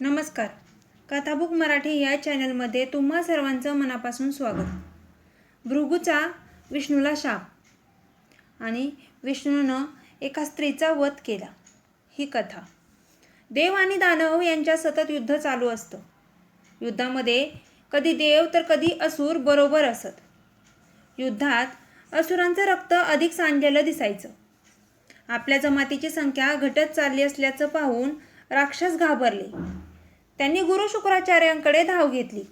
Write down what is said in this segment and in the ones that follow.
नमस्कार. कथाबुक मराठी या चॅनलमध्ये तुम्हा सर्वांचं मनापासून स्वागत. भृगूचा विष्णूला शाप. आणि विष्णूनं एका स्त्रीचा वध केला. ही कथा. देव आणि दानव यांच्या सतत युद्ध चालू असतं. युद्धामध्ये कधी देव तर कधी असुर बरोबर असत. युद्धात असुरांचं रक्त अधिक सांडलेलं दिसायचं. आपल्या जमातीची संख्या घटत चालली असल्याचं पाहून राक्षस घाबरले. त्यांनी गुरु शुक्राचार्यांकडे धाव घेतली.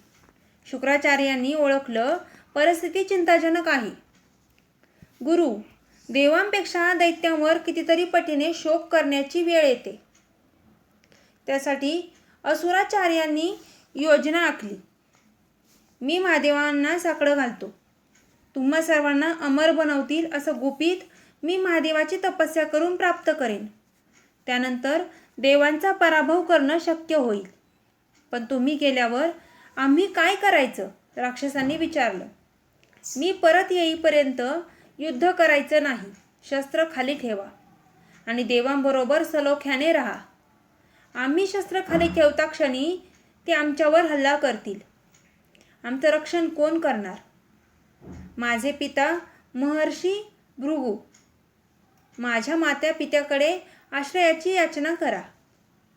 शुक्राचार्यांनी ओळखलं परिस्थिती चिंताजनक आहे. गुरु देवांपेक्षा दैत्यांवर कितीतरी पटीने शोक करण्याची वेळ येते. त्यासाठी असुराचार्यांनी योजना आखली. मी महादेवांना साकडं घालतो. तुम्हा सर्वांना अमर बनवतील असं गुपित मी महादेवाची तपस्या करून प्राप्त करेन. त्यानंतर देवांचा पराभव करणं शक्य होईल. पण तुम्ही गेल्यावर आम्ही काय करायचं? राक्षसांनी विचारलं. मी परत येईपर्यंत युद्ध करायचं नाही. शस्त्र खाली ठेवा. आणि देवांबरोबर सलोख्याने राहा. आम्ही शस्त्र खाली ठेवता क्षणी ते आमच्यावर हल्ला करतील. आमचं रक्षण कोण करणार? माझे पिता महर्षी भृगू. माझ्या मात्या पित्याकडे आश्रयाची याचना करा.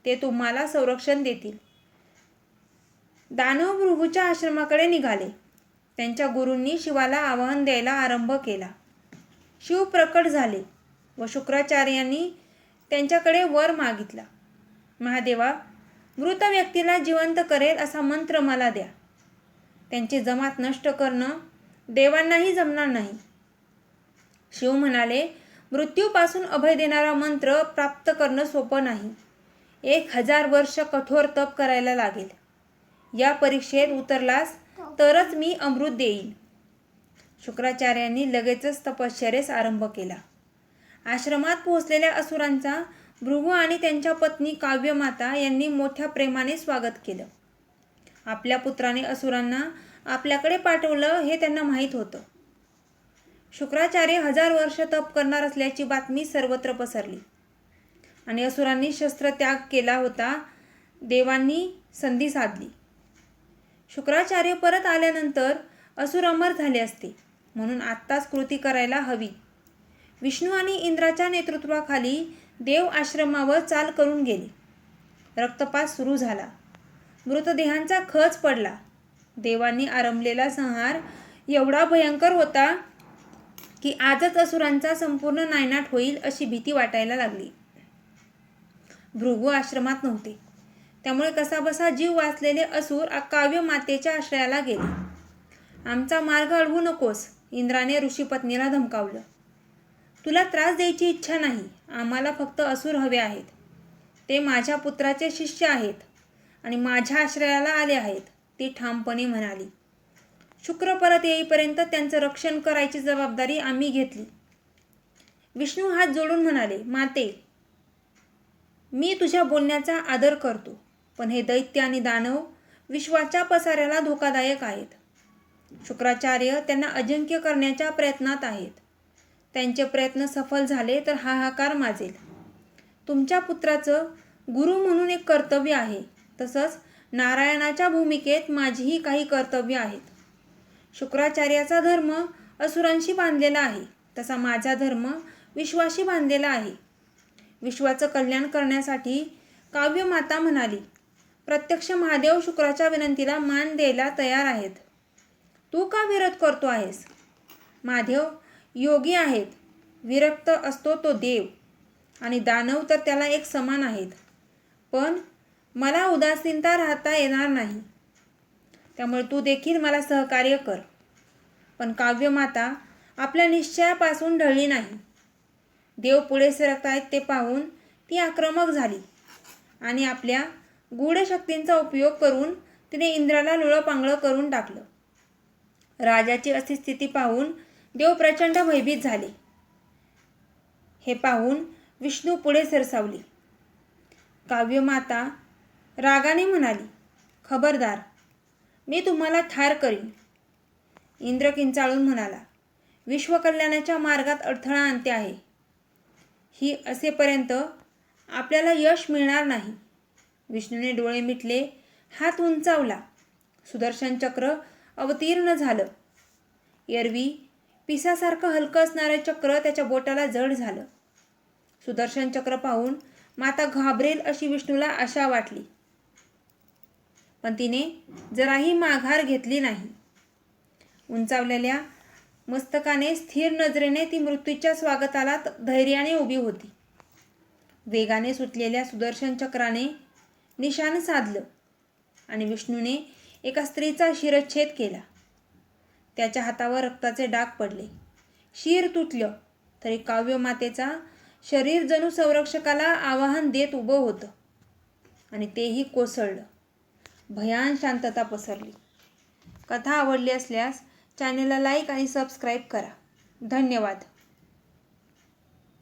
ते तुम्हाला संरक्षण देतील. दानव भृगूच्या आश्रमाकडे निघाले. त्यांच्या गुरूंनी शिवाला आवाहन द्यायला आरंभ केला. शिव प्रकट झाले व शुक्राचार्यांनी त्यांच्याकडे वर मागितला. महादेवा मृत व्यक्तीला जिवंत करेल असा मंत्र मला द्या. त्यांची जमात नष्ट करणं देवांनाही जमणार नाही. शिव म्हणाले मृत्यूपासून अभय देणारा मंत्र प्राप्त करणं सोपं नाही. एक हजार वर्ष कठोर तप करायला लागेल. या परीक्षेत उतरलास तरच मी अमृत देईन. शुक्राचार्यांनी लगेचच तपश्चर्यास आरंभ केला. आश्रमात पोहोचलेल्या असुरांचा भृगू आणि त्यांच्या पत्नी काव्यमाता यांनी मोठ्या प्रेमाने स्वागत केलं. आपल्या पुत्राने असुरांना आपल्याकडे पाठवलं हे त्यांना माहीत होतं. शुक्राचार्य हजार वर्ष तप करणार असल्याची बातमी सर्वत्र पसरली. आणि असुरांनी शस्त्रत्याग केला होता देवांनी संधी साधली. शुक्राचार्य परत आल्यानंतर असुर अमर झाले असते. म्हणून आत्ताच कृती करायला हवी. विष्णू आणि इंद्राच्या नेतृत्वाखाली देव आश्रमावर चाल करून गेले. रक्तपात सुरू झाला. मृतदेहांचा खच पडला. देवांनी आरंभलेला संहार एवढा भयंकर होता की आजच असुरांचा संपूर्ण नायनाट होईल अशी भीती वाटायला लागली. भृगू आश्रमात नव्हते. त्यामुळे कसाबसा जीव वाचलेले असूर काव्य मातेच्या आश्रयाला गेले. आमचा मार्ग अडवू नकोस इंद्राने ऋषीपत्नीला धमकावलं. तुला त्रास द्यायची इच्छा नाही आम्हाला फक्त असूर हवे आहेत. ते माझ्या पुत्राचे शिष्य आहेत आणि माझ्या आश्रयाला आले आहेत ती ठामपणे म्हणाली. शुक्र परत येईपर्यंत त्यांचं रक्षण करायची जबाबदारी आम्ही घेतली. विष्णू हात जोडून म्हणाले माते मी तुझ्या बोलण्याचा आदर करतो. पण हे दैत्य आणि दानव विश्वाच्या पसाऱ्याला धोकादायक आहेत. शुक्राचार्य त्यांना अजिंक्य करण्याच्या प्रयत्नात आहेत. त्यांचे प्रयत्न सफल झाले तर हाहाकार माजेल. तुमच्या पुत्राचं गुरु म्हणून एक कर्तव्य आहे. तसंच नारायणाच्या भूमिकेत माझीही काही कर्तव्य आहेत. शुक्राचार्याचा धर्म असुरांशी बांधलेला आहे. तसा माझा धर्म विश्वाशी बांधलेला आहे. विश्वाचं कल्याण करण्यासाठी काव्यमाता म्हणाली प्रत्यक्ष महादेव शुक्राच्या विनंतीला मान द्यायला तयार आहेत. तू का विरोध करतो आहेस? महादेव योगी आहेत. विरक्त असतो तो देव. आणि दानव तर त्याला एक समान आहेत. पण मला उदासीनता राहता येणार नाही. त्यामुळे तू देखील मला सहकार्य कर. पण काव्यमाता आपल्या निश्चयापासून ढळली नाही. देव पुढे सरकत आहेत ते पाहून ती आक्रमक झाली. आणि आपल्या गूढ शक्तींचा उपयोग करून तिने इंद्राला लुळपांगळं करून टाकलं. राजाची अशी स्थिती पाहून देव प्रचंड भयभीत झाले. हे पाहून विष्णू पुढे सरसावली. काव्यमाता रागाने म्हणाली खबरदार मी तुम्हाला ठार करीन. इंद्र किंचाळून म्हणाला विश्वकल्याणाच्या मार्गात अडथळा आणते आहे. ही असेपर्यंत आपल्याला यश मिळणार नाही. विष्णूने डोळे मिटले हात उंचावला. सुदर्शन चक्र अवतीर्ण झालं. एरवी पिसासारखं हलकं असणारं चक्र त्याच्या बोटाला जड झालं. सुदर्शन चक्र पाहून माता घाबरेल अशी विष्णूला आशा वाटली. पण तिने जराही माघार घेतली नाही. उंचावलेल्या मस्तकाने स्थिर नजरेने ती मृत्यूच्या स्वागताला धैर्याने उभी होती. वेगाने सुटलेल्या सुदर्शन चक्राने निशाण साधलं आणि विष्णूने एका स्त्रीचा शिरच्छेद केला. त्याच्या हातावर रक्ताचे डाग पडले. शिर तुटलं तरी काव्यमातेचा शरीर जणू संरक्षकाला आवाहन देत उभं होतं आणि तेही कोसळलं. भयान शांतता पसरली. कथा आवडली असल्यास चॅनेलला लाईक आणि सबस्क्राईब करा. धन्यवाद.